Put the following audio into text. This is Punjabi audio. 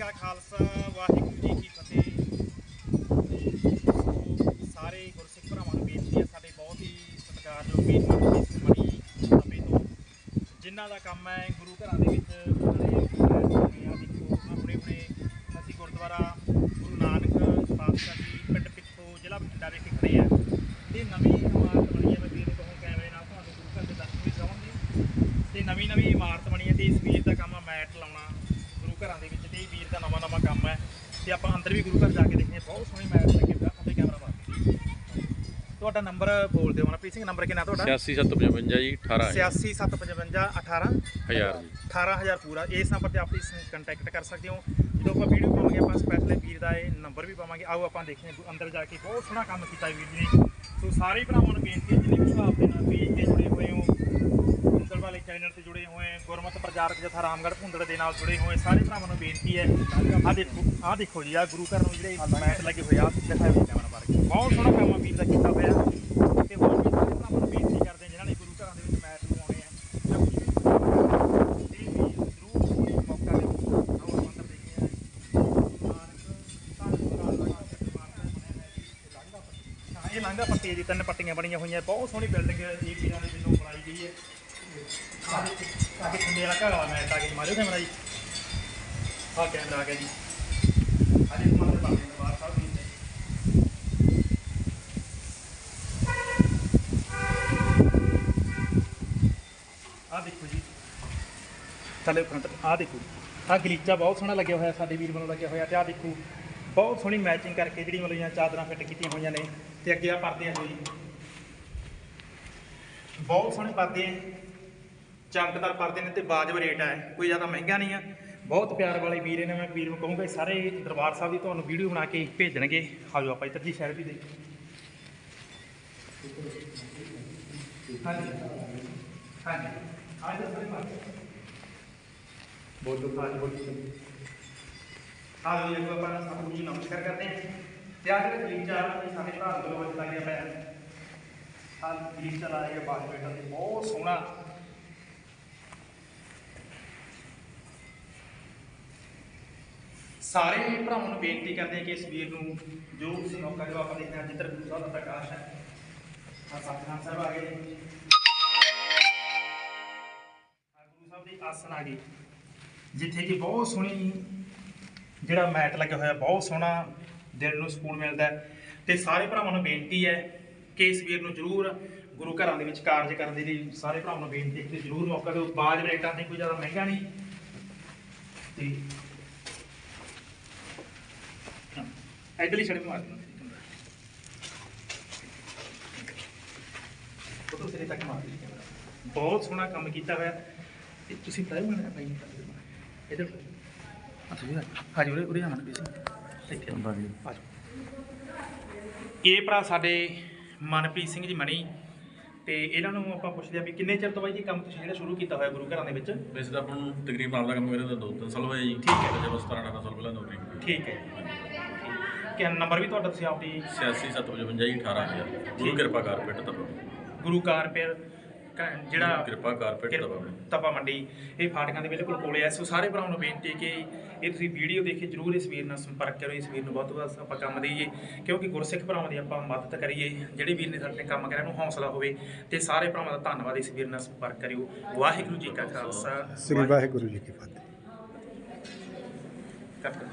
ਕਾ ਖਾਲਸਾ, ਵਾਹਿਗੁਰੂ ਜੀ ਕੀ ਫਤਿਹ। ਸਾਰੇ ਗੁਰਸਿੱਖ ਭਰਾਵਾਂ ਨੂੰ ਬੇਨਤੀ ਹੈ, ਸਾਡੇ ਬਹੁਤ ਹੀ ਸਤਿਕਾਰਯੋਗ ਵੀਰ ਮਨਜੀਤ ਮਣੀ ਆਪੇ ਤੋਂ। ਜਿਨ੍ਹਾਂ ਦਾ ਕੰਮ ਹੈ ਗੁਰੂ ਘਰਾਂ ਦੇ ਵਿੱਚ ਉਹਨਾਂ ਦੇ ਆ ਦੇਖੋ ਆਪਣੇ ਆਪਣੇ ਅਸੀਂ ਗੁਰਦੁਆਰਾ ਗੁਰੂ ਨਾਨਕ ਪਾਤਸ਼ਾਹ ਜੀ, ਪਿੰਡ ਪਿੱਥੋ ਜ਼ਿਲ੍ਹਾ ਬਠਿੰਡਾ ਵਿਖੇ ਖੜੇ ਆ ਤੇ ਨਵੀਂ ਇਮਾਰਤ ਬਣੀ ਹੈ, ਮੈਂ ਵੀਰ ਕਹੂੰ ਕੈਮਰੇ ਨਾਲ ਤੁਹਾਨੂੰ ਗੁਰੂ ਘਰ ਦੇ ਦਰਸ਼ਨ ਵੀ ਕਰਾਉਣਗੇ ਤੇ ਨਵੀਂ ਨਵੀਂ ਇਮਾਰਤ ਬਣੀ ਹੈ ਤੇ ਇਸ ਵੀਰ ਦਾ ਕੰਮ ਆ ਮੈਟ ਲਾਉਣਾ, ਗੁਰੂ ਘਰਾਂ ਦੇ ਦਾ ਨਵਾਂ ਨਵਾਂ ਕੰਮ ਹੈ ਤੇ ਆਪਾਂ ਅੰਦਰ ਵੀ ਗੁਰੂ ਘਰ ਜਾ ਕੇ ਦੇਖਦੇ ਹਾਂ। ਬਹੁਤ ਸੋਹਣੀ ਮੈਟ ਲੱਗੀ ਹੋਈ ਆ ਕੈਮਰਾ ਮਾਰ ਤੁਹਾਡਾ ਨੰਬਰ ਬੋਲ ਦਿਓ ਮਨਪ੍ਰੀਤ ਸਿੰਘ ਨੰਬਰ ਕਿੰਨਾ ਤੁਹਾਡਾ? 8755 ਜੀ 18 86755 18 ਹਜ਼ਾਰ ਜੀ। 18000 ਪੂਰਾ। ਇਸ ਨੰਬਰ ਤੇ ਆਪਣੀ ਕੰਟੈਕਟ ਕਰ ਸਕਦੇ ਹੋ। ਜਦੋਂ ਆਪਾਂ ਵੀਡੀਓ ਪਾਵਾਂਗੇ ਆਪਾਂ ਸਪੈਸ਼ਲ ਵੀਰ ਦਾ ਇਹ ਨੰਬਰ ਵੀ ਪਾਵਾਂਗੇ। ਆਓ ਆਪਾਂ ਦੇਖੀਏ ਅੰਦਰ ਜਾ ਕੇ। ਬਹੁਤ ਸੋਹਣਾ ਕੰਮ ਕੀਤਾ ਵੀਰ ਜੀ ਨੇ। ਸੋ ਸਾਰੇ ਭਰਾਵਾਂ ਨੂੰ ਬੇਨਤੀ ਹੈ ਜਿੰਨੇ ਵੀ ਭਰਾ ਆਪਣੇ ਨਾਲ ਪੇਜ ਤੇ ਜੁੜੇ ਹੋਏ ਚੈਨਲ ਤੇ ਜੁੜੇ ਹੋਏ ਗੁਰਮਤ ਪ੍ਰਚਾਰਕ ਜਥਾ ਰਾਮਗੜ੍ਹ ਭੁੰਦੜ ਦੇ ਨਾਲ ਜੁੜੇ ਹੋਏ ਸਾਰੇ ਭਰਾਵਾਂ ਨੂੰ ਬੇਨਤੀ ਹੈ ਆਹ ਦੇਖੋ ਆਹ ਦੇਖੋ ਜੀ ਆਹ ਗੁਰੂ ਘਰ ਨੂੰ ਜਿਹੜੇ ਮੈਟ ਲੱਗੇ ਹੋਏ ਆ ਦਿਖਾਓ ਜੀ ਕੈਮਰਾ ਮਾਰ ਕੇ ਬਹੁਤ ਸੋਹਣਾ ਕੰਮ ਆ ਵੀਰ ਦਾ ਕੀਤਾ ਹੋਇਆ ਤੇ ਹੋਰ ਵੀ ਸਾਰੇ ਭਰਾਵਾਂ ਨੂੰ ਬੇਨਤੀ ਕਰਦੇ ਜਿਨ੍ਹਾਂ ਨੇ ਗੁਰੂ ਘਰਾਂ ਦੇ ਵਿੱਚ ਮੈਟ ਲਗਾਉਣੇ ਆ ਇਹ ਲਾਂਘਾ ਪੱਟੀ ਦੀ ਤਿੰਨ ਪੱਟੀਆਂ ਬਣੀਆਂ ਹੋਈਆਂ ਬਹੁਤ ਸੋਹਣੀ ਬਿਲਡਿੰਗ ਵੀਰਾਂ ਦੇ ਵੱਲੋਂ ਬਣਾਈ ਗਈ ਹੈ ਆਹ ਦੇਖੋ, ਆਹ ਵਾਲਾ ਘਰ ਵਾਲਾ ਮੈਟ ਆ ਗਿਆ ਮਾਰਿਓ ਕੈਮਰਾ ਜੀ ਆਹ ਕੈਮਰਾ ਆ ਗਿਆ ਜੀ। ਅੱਜ ਮੰਦਰ ਬਾਬੇ ਦੇ ਸਾਹਿਬ ਵੀ ਨੇ ਆਹ ਦੇਖੋ। ਜੀ ਥੱਲੇ ਫਰੰਟ ਆਹ ਦੇਖੋ ਆਹ ਗਲੀਚਾ ਬਹੁਤ ਸੋਹਣਾ ਲੱਗਿਆ ਹੋਇਆ ਸਾਡੇ ਵੀਰ ਵੱਲੋਂ ਲੱਗਿਆ ਹੋਇਆ ਤੇ ਆਹ ਦੇਖੋ ਬਹੁਤ ਸੋਹਣੀ ਮੈਚਿੰਗ ਕਰਕੇ ਜਿਹੜੀ ਮਤਲਬ ਜਾਂ। ਚਾਦਰਾਂ ਫਿੱਟ ਕੀਤੀਆਂ ਹੋਈਆਂ ਨੇ ਤੇ ਅੱਗੇ ਆ ਪਰਦੇ ਆ ਜੀ। ਬਹੁਤ ਸੋਹਣੇ ਪਰਦੇ ਆ ਚਮਕਦਾਰ ਪਰਦੇ ਨੇ ਤੇ ਵਾਜਬ ਰੇਟ ਹੈ ਕੋਈ ਜ਼ਿਆਦਾ ਮਹਿੰਗਾ ਨਹੀਂ ਆ। ਬਹੁਤ ਪਿਆਰ ਵਾਲੇ ਵੀਰ ਨੇ, ਮੈਂ ਵੀਰ ਨੂੰ ਕਹੂੰਗਾ ਸਾਰੇ ਦਰਬਾਰ ਸਾਹਿਬ ਦੀ ਤੁਹਾਨੂੰ ਵੀਡੀਓ ਬਣਾ ਕੇ ਭੇਜਣਗੇ। ਆਜੋ ਆਪਾਂ ਇੱਧਰ ਦੀ ਸ਼ਹਿਰ ਵੀ ਦੇ ਹਾਂਜੀ। ਹਾਂਜੀ। ਆਜੋ ਸਾਰੇ ਮਾਰ ਬੋਲੋ ਪਾਜ ਬੋਲੋ ਆਜੋ ਜੀ ਆਪਾਂ ਆਪਣਾ ਸਭ ਨੂੰ ਨਮਸਕਾਰ ਕਰਦੇ ਹਾਂ। ਤੇ ਆਹ ਜਿਹੜਾ ਗਲੀਚਾ ਇਹ ਸਾਡੇ ਭਰਾ ਦੇ ਵੱਲੋਂ ਲੱਗਿਆ ਪਿਆ ਆਹ ਗਲੀਚਾ ਲਾਇਆ ਗਿਆ ਬਾਜ ਬੇਟਾ ਤੇ ਬਹੁਤ ਸੋਹਣਾ ਸਾਰੇ ਭਰਾਵਾਂ ਨੂੰ ਬੇਨਤੀ ਕਰਦੇ ਹਾਂ ਕਿ ਇਸ ਵੀਰ ਨੂੰ ਜੋ ਤੁਸੀਂ ਮੌਕਾ ਦਿਓ ਆਪਾਂ ਦੇਖਦੇ ਹਾਂ, ਜਿੱਧਰ ਗੁਰੂ ਸਾਹਿਬ ਦਾ ਪ੍ਰਕਾਸ਼ ਹੈ ਆ ਸਤਨਾਮ ਸਾਹਿਬ ਆ ਗਏ। ਆ ਗੁਰੂ ਸਾਹਿਬ ਦੀ ਆਸਣ ਆ ਗਈ। ਜਿੱਥੇ ਕਿ ਬਹੁਤ ਸੋਹਣੀ ਜਿਹੜਾ ਮੈਟ ਲੱਗਿਆ ਹੋਇਆ, ਬਹੁਤ ਸੋਹਣਾ ਦਿਲ ਨੂੰ ਸਕੂਨ ਮਿਲਦਾ ਹੈ। ਤੇ ਸਾਰੇ ਭਰਾਵਾਂ ਨੂੰ ਬੇਨਤੀ ਹੈ ਕਿ ਇਸ ਵੀਰ ਨੂੰ ਜ਼ਰੂਰ ਗੁਰੂ ਘਰਾਂ ਦੇ ਵਿੱਚ ਕਾਰਜ ਕਰਨ ਦੇ ਲਈ ਸਾਰੇ ਭਰਾਵਾਂ ਨੂੰ ਬੇਨਤੀ ਹੈ ਕਿ ਜ਼ਰੂਰ ਮੌਕਾ ਦਿਓ। ਬਾਜ ਰੇਟਾਂ ਤੇ ਕੋਈ ਜ਼ਿਆਦਾ ਮਹਿੰਗਾ ਨਹੀਂ। ਤੇ ਇਧਰਲੀ ਛੜੇ ਮਾਰ ਦੇਣਾ ਫੋਟੋ ਸਿਰੇ ਤੱਕ ਮਾਰ ਦੇ ਬਹੁਤ ਸੋਹਣਾ ਕੰਮ ਕੀਤਾ ਹੋਇਆ। ਤੇ ਤੁਸੀਂ ਪੜਾਈ ਬਣਾਇਆ ਭਾਈ ਇਧਰ ਅੱਛਾ ਜੀ ਹਾਜੀ ਉਰੇ ਉਰੇ ਆਣਾ ਬੀਸੀ ਇੱਥੇ ਆ ਜਾਓ। ਇਹ ਭਰਾ ਸਾਡੇ ਮਨਪ੍ਰੀਤ ਸਿੰਘ ਜੀ ਮਣੀ। ਤੇ ਇਹਨਾਂ ਨੂੰ ਆਪਾਂ ਪੁੱਛਦੇ ਆ ਵੀ ਕਿੰਨੇ ਚਿਰ ਤੋਂ ਬਾਈ ਜੀ ਕੰਮ ਤੁਸੀਂ ਜਿਹੜਾ ਸ਼ੁਰੂ ਕੀਤਾ ਹੋਇਆ ਗੁਰੂ ਘਰਾਂ ਦੇ ਵਿੱਚ? ਵੈਸੇ ਤਾਂ ਆਪਾਂ ਨੂੰ ਤਕਰੀਬਨ ਆਪਦਾ ਕੰਮ ਤਾਂ ਦੋ ਤਿੰਨ ਸਾਲ ਹੋਏ ਜੀ। ਠੀਕ ਹੈ। ਜਦੋਂ 17 18 ਸਾਲ ਪਹਿਲਾਂ ਨੌਕਰੀ ਠੀਕ ਹੈ। ਕਿ ਨੰਬਰ ਵੀ ਤੁਹਾਡਾ ਤੁਸੀਂ ਆਪਦੀ 86 755 ਜੀ 18000 ਗੁਰੂ ਕਿਰਪਾ ਕਾਰਪੇਟ ਤਪਾ ਗੁਰੂ ਕਾਰਪੇਰ ਕ- ਜਿਹੜਾ ਕਿਰਪਾ ਕਾਰਪੇਟ ਕਿਰ- ਤਪਾ ਤਪਾ ਮੰਡੀ ਇਹ ਫਾਟਕਾਂ ਦੇ ਬਿਲਕੁਲ ਕੋਲੇ ਐ ਸੋ ਸਾਰੇ ਭਰਾਵਾਂ ਨੂੰ ਬੇਨਤੀ ਹੈ ਕਿ ਇਹ ਤੁਸੀਂ ਵੀਡੀਓ ਦੇਖ ਕੇ ਜਰੂਰ ਇਸ ਵੀਰ ਨਾਲ ਸੰਪਰਕ ਕਰੋ ਇਸ ਵੀਰ ਨੂੰ ਵੱਧ ਤੋਂ ਵੱਧ ਆਪਾਂ ਕੰਮ ਦੇਈਏ ਕਿਉਂਕਿ ਗੁਰਸਿੱਖ ਭਰਾਵਾਂ ਦੀ ਆਪਾਂ ਮਦਦ ਕਰੀਏ। ਜਿਹੜੇ ਵੀਰ ਨੇ ਸਾਡੇ ਨੇ ਕੰਮ ਕਰਿਆ ਨੂੰ ਹੌਸਲਾ ਹੋਵੇ ਤੇ ਸਾਰੇ ਭਰਾਵਾਂ ਦਾ ਧੰਨਵਾਦ ਇਸ ਵੀਰ ਨਾਲ ਸੰਪਰਕ ਕਰਿਓ। ਵਾਹਿਗੁਰੂ ਜੀ ਕਾ ਖਾਲਸਾ। ਸ੍ਰੀ ਵਾਹਿਗੁਰੂ ਜੀ ਕੀ ਫਤਿਹ। ਵਾਹਿਗੁਰੂ